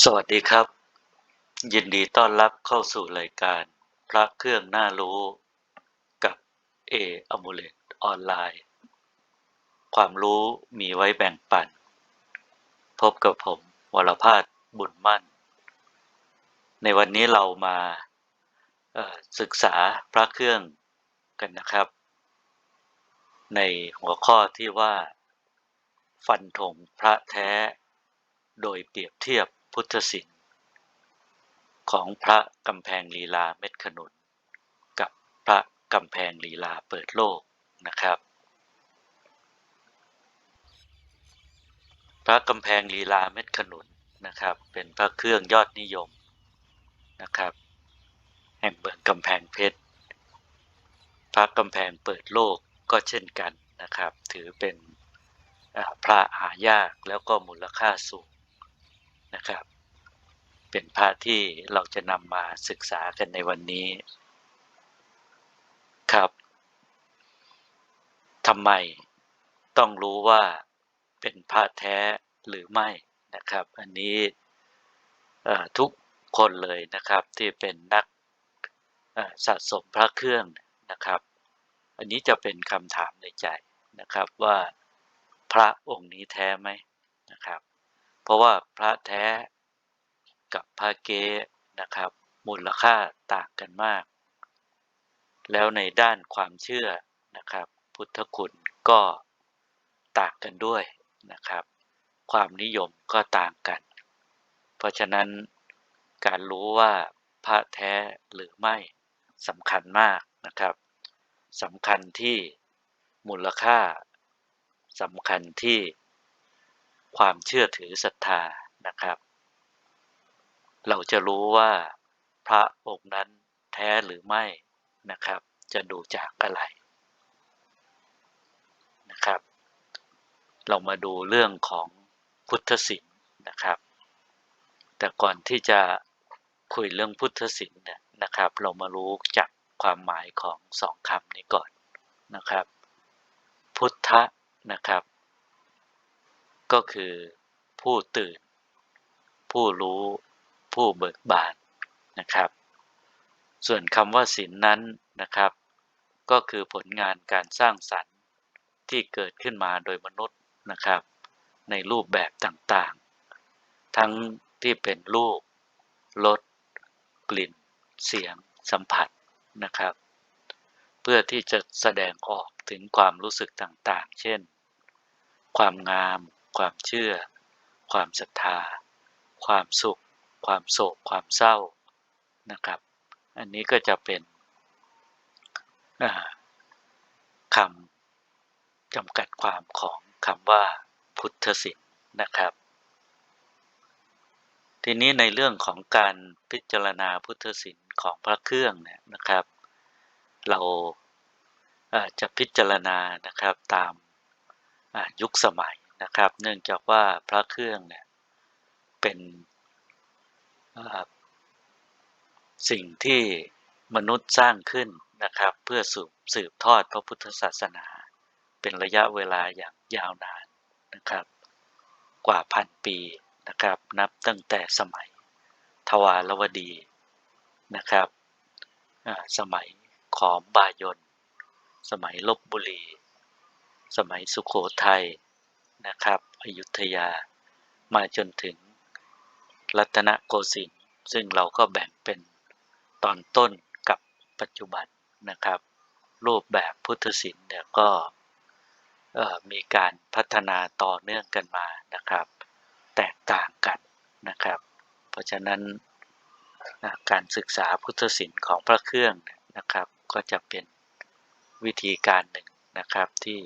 สวัสดีครับ ยินดีต้อนรับเข้าสู่รายการพระเครื่องน่ารู้กับเออมูเลตออนไลน์ ความรู้มีไว้แบ่งปัน พบกับผมวรพาสบุญมั่น ในวันนี้เรามาศึกษาพระเครื่องกันนะครับ ในหัวข้อที่ว่า ฟันธงพระแท้ โดยเปรียบเทียบ พุทธศิลป์ของพระกำแพงลีลาเม็ดขนุนกับพระกำแพงลีลาเปิดโลกนะครับ พระกำแพงลีลาเม็ดขนุนนะครับ เป็นพระเครื่องยอดนิยมนะครับ แห่งเมืองกำแพงเพชรพระกำแพงเปิดโลกก็เช่นกันนะครับ ถือเป็นพระหายากแล้วก็มูลค่าสูง นะครับ เป็นพระที่เราจะนำมาศึกษากันในวันนี้ ครับทำไมต้องรู้ว่าเป็นพระแท้หรือไม่นะครับ อันนี้ทุกคนเลยนะครับที่เป็นนักสะสมพระเครื่องนะครับ อันนี้จะเป็นคำถามในใจนะครับว่าพระองค์นี้แท้ไหมนะครับ เพราะว่าพระแท้กับพระเก๊นะครับ มูลค่าต่างกันมาก แล้วในด้านความเชื่อนะครับ พุทธคุณก็ต่างกันด้วยนะครับ ความนิยมก็ต่างกัน เพราะฉะนั้นการรู้ว่าพระแท้หรือไม่สำคัญมากนะครับสำคัญที่มูลค่าสำคัญที่ ความเชื่อถือศรัทธานะครับ เราจะรู้ว่าพระองค์นั้นแท้หรือไม่นะครับ จะดูจากอะไรนะครับ เรามาดูเรื่องของพุทธศิลป์นะครับ แต่ก่อนที่จะคุยเรื่องพุทธศิลป์เนี่ยนะครับ เรามารู้จักความหมายของสองคำนี้ก่อนนะครับ พุทธะนะครับ ก็คือผู้ตื่น ผู้รู้ ผู้เบิกบานนะครับ ส่วนคำว่าศีลนนั้นนะครับ ก็คือผลงานการสร้างสรรค์ที่เกิดขึ้นมาโดยมนุษย์นะครับ ในรูปแบบต่างๆ ทั้งที่เป็นรูปรสกลิ่น เสียง สัมผัสนะครับ เพื่อที่จะแสดงออกถึงความรู้สึกต่างๆ เช่น ความงาม ความเชื่อ ความศรัทธา ความสุข ความโศก ความเศร้านะครับ อันนี้ก็จะเป็นคำจำกัดความของคำว่าพุทธศิลป์นะครับ ทีนี้ในเรื่องของการพิจารณาพุทธศิลป์ของพระเครื่องเนี่ยนะครับ เราจะพิจารณานะครับตามยุคสมัย นะครับ เนื่องจากว่าพระเครื่องเนี่ยเป็นสิ่งที่มนุษย์สร้างขึ้นนะครับ เพื่อสืบสืบทอดพระพุทธศาสนา เป็นระยะเวลาอย่างยาวนานนะครับ กว่าพันปีนะครับ นับตั้งแต่สมัยทวารวดีนะครับสมัยขอมบายน สมัยลบบุรี สมัยสุขโขทัย นะครับอยุธยามาจนถึงรัตนโกสินทร์ซึ่งเราก็แบ่งเป็นตอนต้นกับปัจจุบันนะครับ รูปแบบพุทธศิลป์เนี่ยก็มีการพัฒนาต่อเนื่องกันมานะครับ แตกต่างกันนะครับ เพราะฉะนั้นการศึกษาพุทธศิลป์ของพระเครื่องนะครับ ก็จะเป็นวิธีการหนึ่งนะครับที่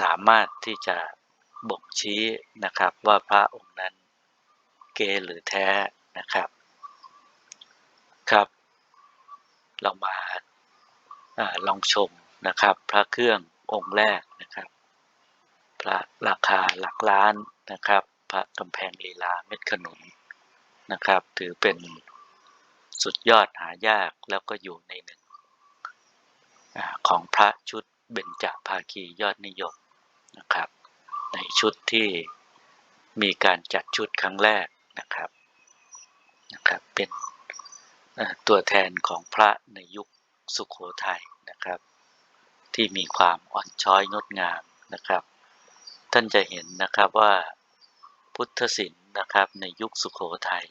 สามารถที่จะบ่งชี้นะครับว่าพระองค์นั้นเกหรือแท้นะครับครับ เรามาอลองชมนะครับ พระเครื่ององค์แรกนะครับ พระราคาหลักล้านนะครับ พระกำแพงลีลาเม็ดขนุนนะครับ ถือเป็นสุดยอดหายากแล้วก็อยู่ในหนึ่งอของพระชุด เบญจภาคียอดนิยมนะครับ ในชุดที่มีการจัดชุดครั้งแรกนะครับนะครับ เป็นตัวแทนของพระในยุคสุขโขทัยนะครับ ที่มีความอ่อนช้อยงดงามนะครับ ท่านจะเห็นนะครับว่าพุทธศิลป์นะครับในยุคสุขโขทัย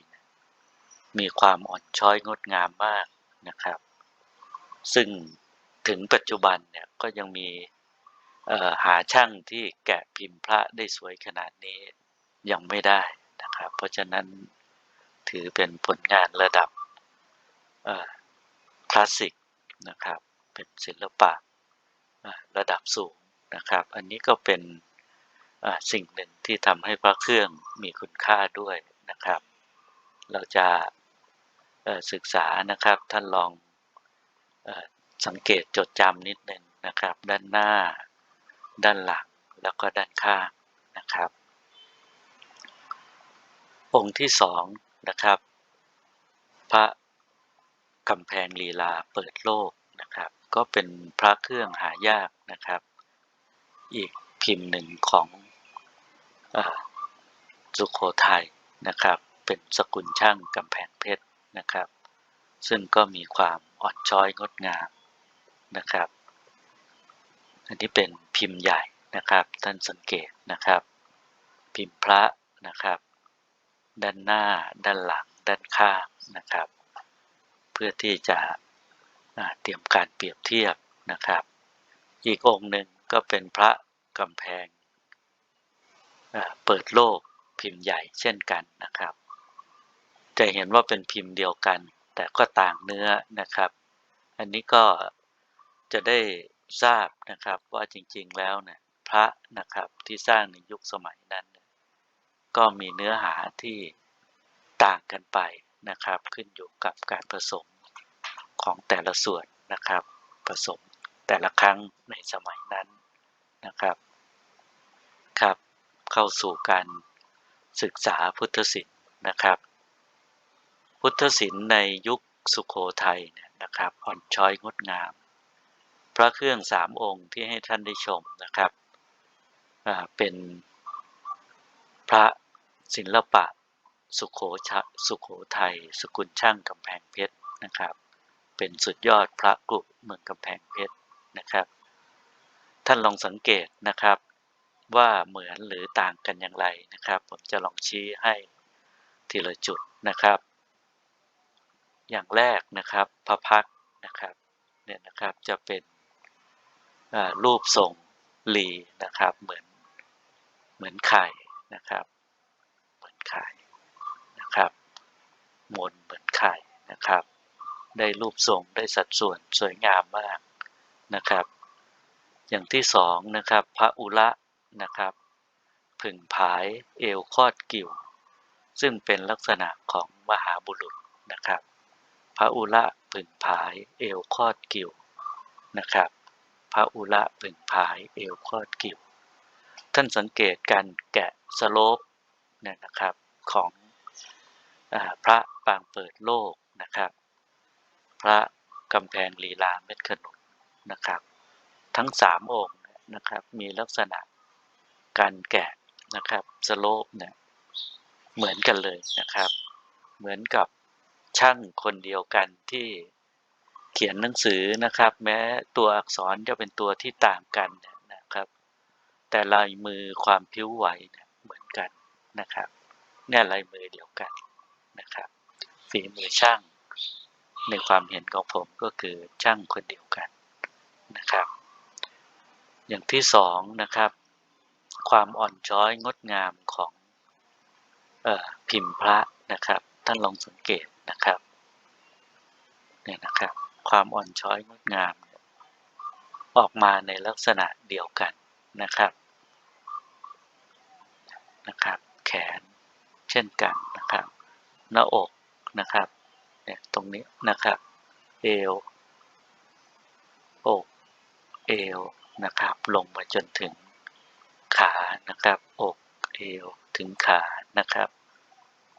มีความอ่อนช้อยงดงามมากนะครับ ซึ่ง ถึงปัจจุบันเนี่ยก็ยังมีหาช่างที่แกะพิมพ์พระได้สวยขนาดนี้ยังไม่ได้นะครับ เพราะฉะนั้นถือเป็นผลงานระดับคลาสสิกนะครับ เป็นศิลปะระดับสูงนะครับ อันนี้ก็เป็นสิ่งหนึ่งที่ทำให้พระเครื่องมีคุณค่าด้วยนะครับ เราจะศึกษานะครับท่านลอง สังเกตจดจำนิดหนึ่งนะครับ ด้านหน้า ด้านหลังแล้วก็ด้านข้างนะครับ องค์ที่สองนะครับ พระกำแพงลีลาเปิดโลกนะครับ ก็เป็นพระเครื่องหายากนะครับ อีกพิมพ์หนึ่งของอสุขโขทัยนะครับ เป็นสกุลช่างกำแพงเพชรนะครับ ซึ่งก็มีความอ่อนช้อยงดงาม นะครับ อันนี้เป็นพิมพ์ใหญ่นะครับ ท่านสังเกตนะครับ พิมพ์พระนะครับ ด้านหน้า ด้านหลัง ด้านข้างนะครับ เพื่อที่จะเตรียมการเปรียบเทียบนะครับ อีกองค์หนึ่งก็เป็นพระกำแพงเปิดโลกพิมพ์ใหญ่เช่นกันนะครับ จะเห็นว่าเป็นพิมพ์เดียวกัน แต่ก็ต่างเนื้อนะครับ อันนี้ก็ จะได้ทราบนะครับว่าจริงๆแล้วเนี่ยพระนะครับที่สร้างในยุคสมัยนั้น ก็มีเนื้อหาที่ต่างกันไปนะครับ ขึ้นอยู่กับการผสมของแต่ละส่วนนะครับ ผสมแต่ละครั้งในสมัยนั้นนะครับครับเข้าสู่การศึกษาพุทธศิลป์นะครับ พุทธศิลป์ในยุคสุขโขทัยเนี่ยนะครับอ่อนช้อยงดงาม พระเครื่องสามองค์ที่ให้ท่านได้ชมนะครับเป็นพระศิลปะสุขโขชสุขโขทัยสกุลช่างกำแพงเพชรนะครับ เป็นสุดยอดพระกรุเมืองกำแพงเพชรนะครับ ท่านลองสังเกตนะครับว่าเหมือนหรือต่างกันอย่างไรนะครับ ผมจะลองชี้ให้ทีละจุดนะครับ อย่างแรกนะครับพระพักนะครับเนี่ยนะครับจะเป็น รูปทรงลีนะครับ เหมือนเหมือนไข่นะครับ เหมือนไข่นะครับมนเหมือนไข่นะครับ ได้รูปทรงได้สัดส่วนสวยงามมากนะครับ อย่างที่สองนะครับพระอุระนะครับ ผึ่งผายเอวคอดกิ่ว ซึ่งเป็นลักษณะของมหาบุรุษนะครับพระอุระผึ่งผายเอวคอดกิ่วนะครับ พระอุระผึ่งผายเอวคอดกิ่ว ท่านสังเกตการแกะสโลปเนี่ยนะครับของอพระปางเปิดโลกนะครับ พระกำแพงลีลาเม็ดขนุนนะครับ ทั้งสามองค์นะครับมีลักษณะการแกะนะครับสโลปเนี่ยเหมือนกันเลยนะครับ เหมือนกับช่างคนเดียวกันที่ เขียนหนังสือนะครับ แม้ตัวอักษรจะเป็นตัวที่ต่างกันนะครับ แต่ลายมือความผิวไหวเเหมือนกันนะครับเนี่ยลายมือเดียวกันนะครับฝีมือช่าง ในความเห็นของผมก็คือช่างคนเดียวกันนะครับ อย่างที่สองนะครับ ความอ่อนช้อยงดงามของออพิมพ์พระนะครับ ท่านลองสังเกตนะครับเนี่ยนะครับ ความอ่อนช้อยงดงาม ออกมาในลักษณะเดียวกันนะครับนะครับ แขนเช่นกันนะครับ หน้าอกนะครับเนี่ยตรงนี้นะครับเอวอกเอวนะครับลงมาจนถึงขานะครับอกเอวถึงขานะครับ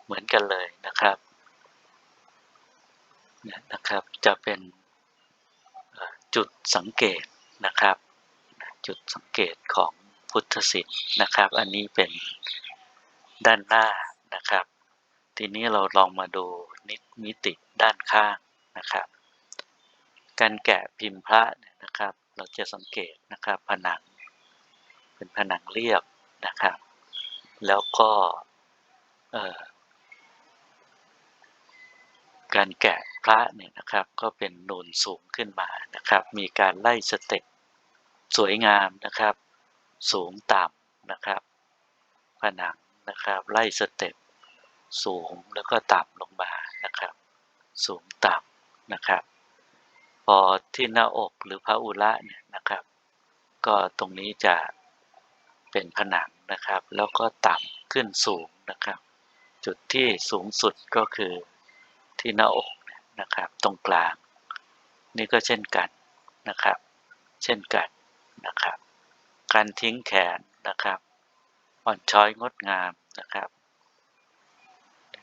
เหมือนกันเลยนะครับ นะครับ จะเป็นจุดสังเกตนะครับ จุดสังเกตของพุทธศิลป์นะครับ อันนี้เป็นด้านหน้านะครับ ทีนี้เราลองมาดูนิมิติด้านข้างนะครับ การแกะพิมพ์พระเนี่ยนะครับ เราจะสังเกตนะครับผนัง เป็นผนังเรียบนะครับ แล้วก็เอ่อ การแกะพระเนี่ยนะครับก็เป็นนูนสูงขึ้นมานะครับ มีการไล่สเต็ปสวยงามนะครับ สูงต่ำนะครับ ผนังนะครับ ไล่สเต็ปสูงแล้วก็ต่ำลงมานะครับ สูงต่ำนะครับ พอที่หน้าอกหรือพระอุระเนี่ยนะครับ ก็ตรงนี้จะเป็นผนังนะครับ แล้วก็ต่ำขึ้นสูงนะครับ จุดที่สูงสุดก็คือ ที่หน้าอกนะครับตรงกลาง นี่ก็เช่นกันนะครับ เช่นกันนะครับ การทิ้งแขนนะครับอ่อนช้อยงดงามนะครับ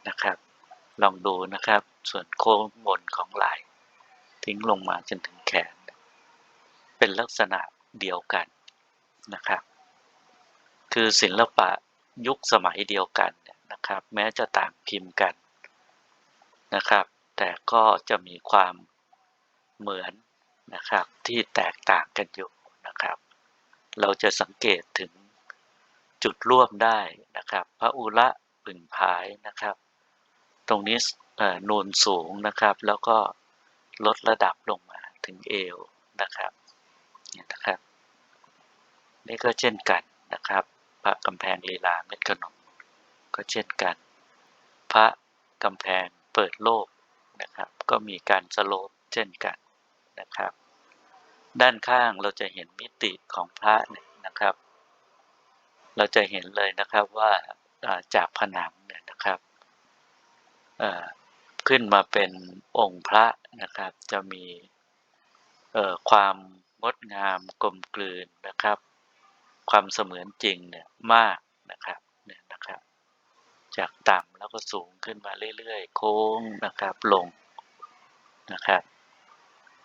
นะครับ ลองดูนะครับ ส่วนโค้งบนของไหล่ทิ้งลงมาจนถึงแขน เป็นลักษณะเดียวกันนะครับ คือศิลปะยุคสมัยเดียวกันนะครับ แม้จะต่างพิมพ์กัน นะครับ แต่ก็จะมีความเหมือนนะครับที่แตกต่างกันอยู่นะครับ เราจะสังเกตถึงจุดร่วมได้นะครับพระอุระปึ่งพายนะครับ ตรงนี้นูนสูงนะครับ แล้วก็ลดระดับลงมาถึงเอวนะครับนี่นะครับ นี่ก็เช่นกันนะครับพระกำแพงลีลาเม็ดขนมก็เช่นกัน พระกำแพง เปิดโลกนะครับ ก็มีการสโลปเช่นกันนะครับ ด้านข้างเราจะเห็นมิติของพระเนี่ยนะครับ เราจะเห็นเลยนะครับว่าจากผนังเนี่ยนะครับขึ้นมาเป็นองค์พระนะครับ จะมีความงดงามกลมกลืนนะครับ ความเสมือนจริงเนี่ยมากนะครับเนี่ยนะครับ จากต่ำแล้วก็สูงขึ้นมาเรื่อยๆ โค้งนะครับลงนะครับ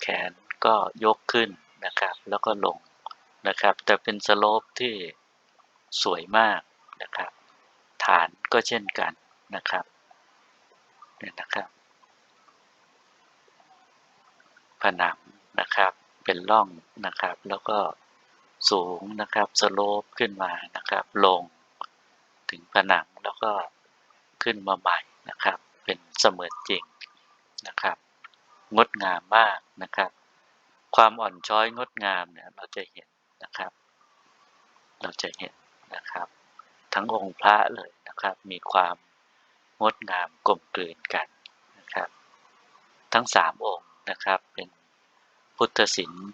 แขนก็ยกขึ้นนะครับ แล้วก็ลงนะครับ แต่เป็นสโลปที่สวยมากนะครับ ฐานก็เช่นกันนะครับเนี่ยนะครับผนังนะครับเป็นร่องนะครับ แล้วก็สูงนะครับสโลปขึ้นมานะครับ ลงถึงผนังแล้วก็ ขึ้นมาใหม่นะครับ เป็นเสมือนจริงนะครับ งดงามมากนะครับ ความอ่อนช้อยงดงามเนี่ยเราจะเห็นนะครับ เราจะเห็นนะครับ ทั้งองค์พระเลยนะครับ มีความงดงามกลมกลืนกันนะครับ ทั้งสามองค์นะครับเป็นพุทธศิลป์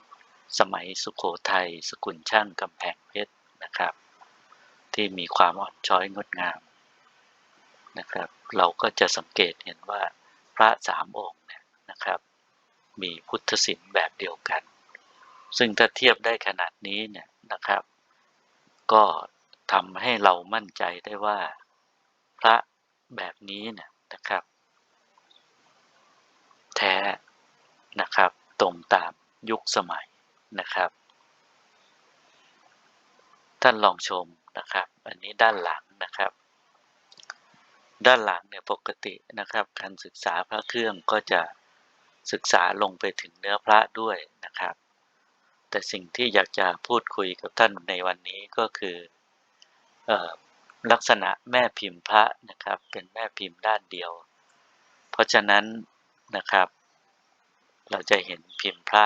สมัยสุขโขทัยสกุลช่างกำแพงเพชรนะครับ ที่มีความอ่อนช้อยงดงาม นะครับ เราก็จะสังเกตเห็นว่าพระสามองค์เนี่ยนะครับ มีพุทธศิลป์แบบเดียวกัน ซึ่งถ้าเทียบได้ขนาดนี้เนี่ยนะครับ ก็ทำให้เรามั่นใจได้ว่าพระแบบนี้เนี่ยนะครับ แท้นะครับตรงตามยุคสมัยนะครับ ท่านลองชมนะครับ อันนี้ด้านหลังนะครับ ด้านหลังเนี่ยปกตินะครับ การศึกษาพระเครื่องก็จะศึกษาลงไปถึงเนื้อพระด้วยนะครับ แต่สิ่งที่อยากจะพูดคุยกับท่านในวันนี้ก็คืออลักษณะแม่พิมพ์พระนะครับ เป็นแม่พิมพ์ด้านเดียว เพราะฉะนั้นนะครับ เราจะเห็นพิมพ์พระ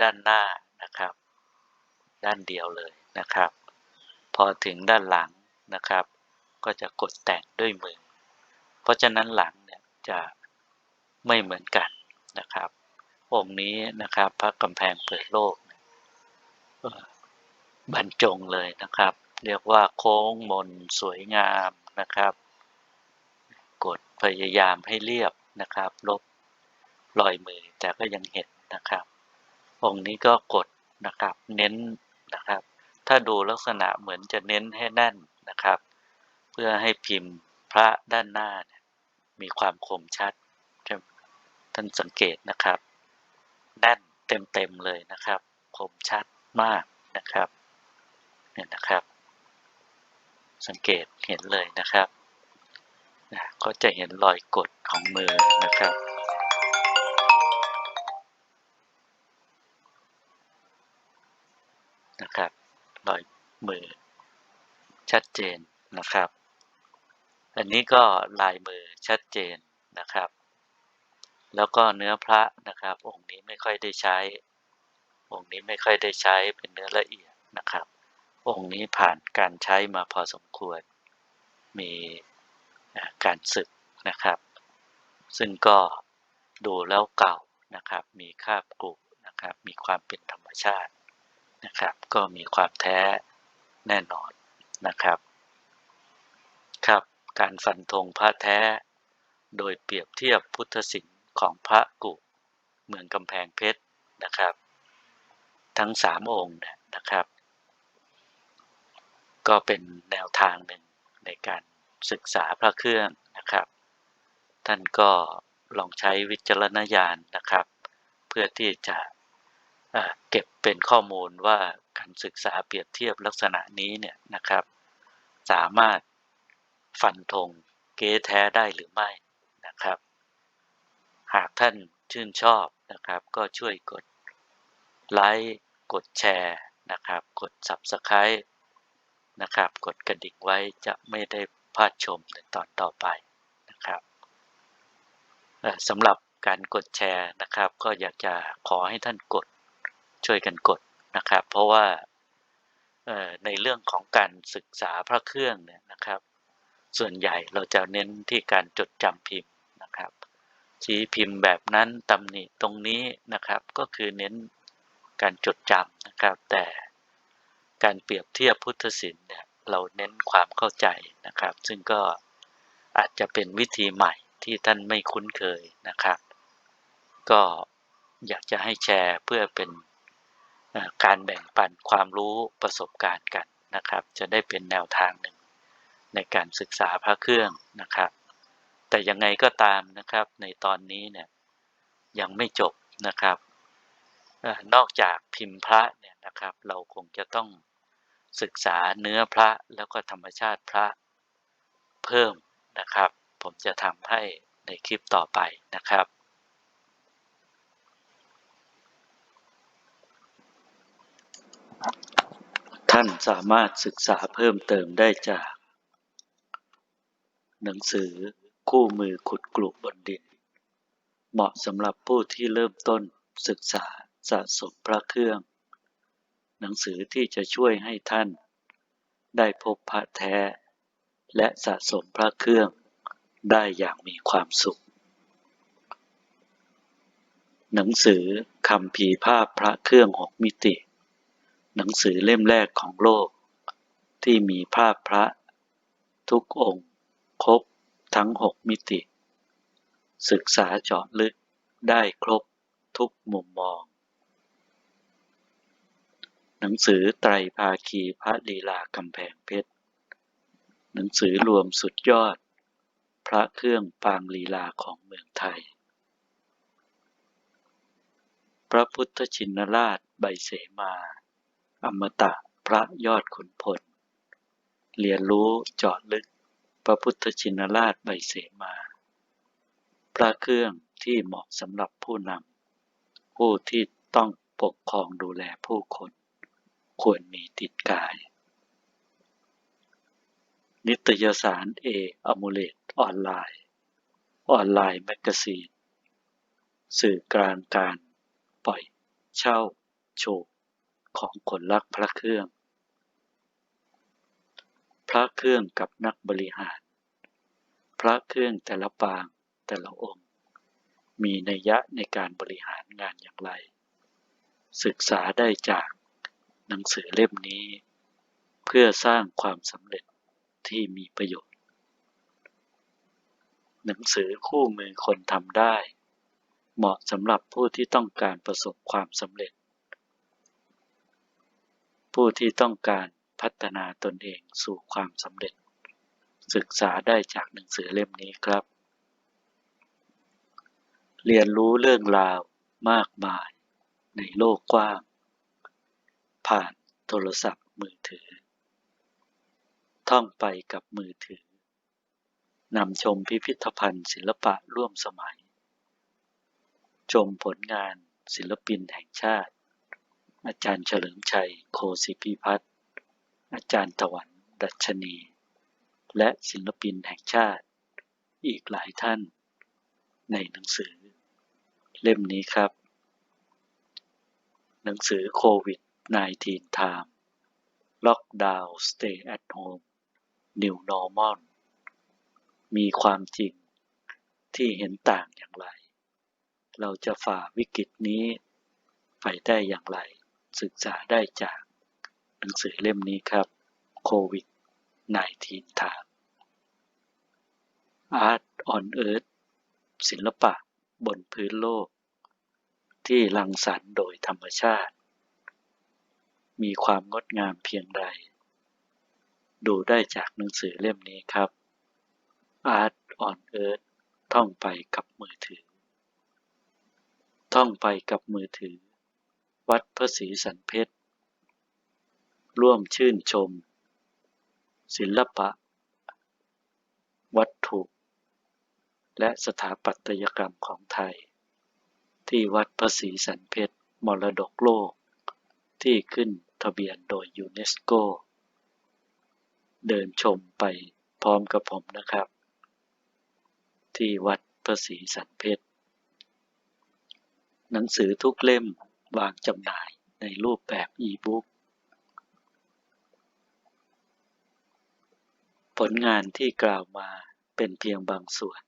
ด้านหน้านะครับ ด้านเดียวเลยนะครับ พอถึงด้านหลังนะครับ ก็จะกดแต่งด้วยมือ ราะฉะนั้นหลังเนี่ยจะไม่เหมือนกันนะครับ องค์นี้นะครับพระกำแพงเปิดโลกบรรจงเลยนะครับ เรียกว่าโค้งมนสวยงามนะครับ กดพยายามให้เรียบนะครับ ลบลอยมือแต่ก็ยังเห็นนะครับ องค์นี้ก็กดนะครับเน้นนะครับ ถ้าดูลักษณะเหมือนจะเน้นให้แน่นนะครับ เพื่อให้พิมพ์พระด้านหน้าเนี่ย มีความคมชัด ท่านสังเกตนะครับ แน่นเต็มๆเลยนะครับ คมชัดมากนะครับเนี่ยนะครับ สังเกตเห็นเลยนะครับก็จะเห็นรอยกดของมือนะครับนะครับรอยมือชัดเจนนะครับ อันนี้ก็ลายมือชัดเจนนะครับ แล้วก็เนื้อพระนะครับ องค์นี้ไม่ค่อยได้ใช้ องค์นี้ไม่ค่อยได้ใช้เป็นเนื้อละเอียดนะครับ องค์นี้ผ่านการใช้มาพอสมควร มีการสึกนะครับ ซึ่งก็ดูแล้วเก่านะครับ มีคราบกรุนะครับ มีความเป็นธรรมชาตินะครับ ก็มีความแท้แน่นอนนะครับ การฟันธงพระแท้ โดยเปรียบเทียบพุทธศิลป์ของพระกุเมืองกำแพงเพชรนะครับ ทั้งสามองค์นะครับ ก็เป็นแนวทางหนึ่งในการศึกษาพระเครื่องนะครับ ท่านก็ลองใช้วิจารณญาณนะครับ เพื่อที่จะเก็บเป็นข้อมูลว่าการศึกษาเปรียบเทียบลักษณะนี้เนี่ยนะครับ สามารถ ฟันธงเก๊แท้ได้หรือไม่นะครับ หากท่านชื่นชอบนะครับ ก็ช่วยกดไลค์กดแชร์นะครับ กด Subscribe นะครับ กดกระดิ่งไว้จะไม่ได้พลาดชมในตอนต่อไปนะครับสำหรับการกดแชร์นะครับ ก็อยากจะขอให้ท่านกดช่วยกันกดนะครับ เพราะว่าในเรื่องของการศึกษาพระเครื่องเนี่ยนะครับ ส่วนใหญ่เราจะเน้นที่การจดจำพิมพ์นะครับ ชี้พิมพ์แบบนั้นตำหนิตรงนี้นะครับก็คือเน้นการจดจำนะครับ แต่การเปรียบเทียบพุทธศิลป์เนี่ยเราเน้นความเข้าใจนะครับ ซึ่งก็อาจจะเป็นวิธีใหม่ที่ท่านไม่คุ้นเคยนะครับ ก็อยากจะให้แชร์เพื่อเป็นการแบ่งปันความรู้ประสบการณ์กันนะครับ จะได้เป็นแนวทางหนึ่ง ในการศึกษาพระเครื่องนะครับ แต่ยังไงก็ตามนะครับในตอนนี้เนี่ยยังไม่จบนะครับ นอกจากพิมพ์พระเนี่ยนะครับ เราคงจะต้องศึกษาเนื้อพระแล้วก็ธรรมชาติพระเพิ่มนะครับ ผมจะทำให้ในคลิปต่อไปนะครับท่านสามารถศึกษาเพิ่มเติมได้จาก หนังสือคู่มือขุดกลุบบนดิน เหมาะสำหรับผู้ที่เริ่มต้นศึกษาสะสมพระเครื่อง หนังสือที่จะช่วยให้ท่าน ได้พบพระแท้ และสะสมพระเครื่องได้อย่างมีความสุข หนังสือคำพีภาพพระเครื่องหกมิติ หนังสือเล่มแรกของโลก ที่มีภาพพระทุกองค์ ครบทั้งหกมิติ ศึกษาเจาะลึกได้ครบทุกมุมมอง หนังสือไตรภาคีพระลีลากำแพงเพชร หนังสือรวมสุดยอด พระเครื่องปางลีลาของเมืองไทย พระพุทธชินราชใบเสมา อมตะพระยอดขุนพล เรียนรู้เจาะลึก พระพุทธชินราชใบเสมา พระเครื่องที่เหมาะสำหรับผู้นำผู้ที่ต้องปกครองดูแลผู้คน ควรมีติดกาย นิตยสารเออมูเลตออนไลน์ ออนไลน์แมกกาซีน สื่อกลางการปล่อยเช่า โชว์ของคนรักพระเครื่อง พระเครื่องกับนักบริหาร พระเครื่องแต่ละปางแต่ละองค์ มีนัยยะในการบริหารงานอย่างไร ศึกษาได้จากหนังสือเล่มนี้ เพื่อสร้างความสำเร็จที่มีประโยชน์ หนังสือคู่มือคนทำได้ เหมาะสำหรับผู้ที่ต้องการประสบความสำเร็จ ผู้ที่ต้องการ พัฒนาตนเองสู่ความสำเร็จ ศึกษาได้จากหนังสือเล่มนี้ครับ เรียนรู้เรื่องราวมากมายในโลกกว้าง ผ่านโทรศัพท์มือถือ ท่องไปกับมือถือนำชมพิพิธภัณฑ์ศิลปะร่วมสมัย ชมผลงานศิลปินแห่งชาติ อาจารย์เฉลิมชัยโคสิพิพัฒน์ อาจารย์ถวันดัชนี และศิลปินแห่งชาติ อีกหลายท่าน ในหนังสือ เล่มนี้ครับ หนังสือโควิด -19 Time Lockdown Stay at Home New Normal มีความจริงที่เห็นต่างอย่างไร เราจะฝ่าวิกฤตนี้ ไปได้อย่างไร ศึกษาได้จาก หนังสือเล่มนี้ครับโควิด -19 Time Art on Earth ศิลปะบนพื้นโลก ที่รังสรรค์โดยธรรมชาติ มีความงดงามเพียงใด ดูได้จากหนังสือเล่มนี้ครับ Art on Earth ท่องไปกับมือถือ ท่องไปกับมือถือ วัดพระศรีสันเพชร ร่วมชื่นชม ศิลปะ วัตถุ และสถาปัตยกรรมของไทย ที่วัดพระศรีสันเพชรมรดกโลก ที่ขึ้นทะเบียนโดยยูเนสโก เดินชมไปพร้อมกับผมนะครับ ที่วัดพระศรีสันเพชรหนังสือทุกเล่มวางจำหน่ายในรูปแบบอีบุ๊ก ผลงานที่กล่าวมาเป็นเพียงบางส่วน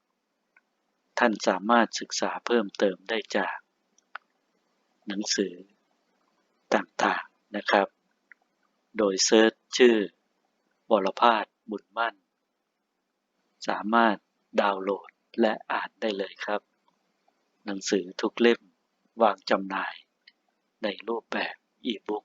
ท่านสามารถศึกษาเพิ่มเติมได้จาก หนังสือต่างๆนะครับ โดยเซิร์ชชื่อวรพาสบุญมั่น สามารถดาวน์โหลดและอ่านได้เลยครับ หนังสือทุกเล่มวางจำหน่ายในรูปแบบอีบุ๊ก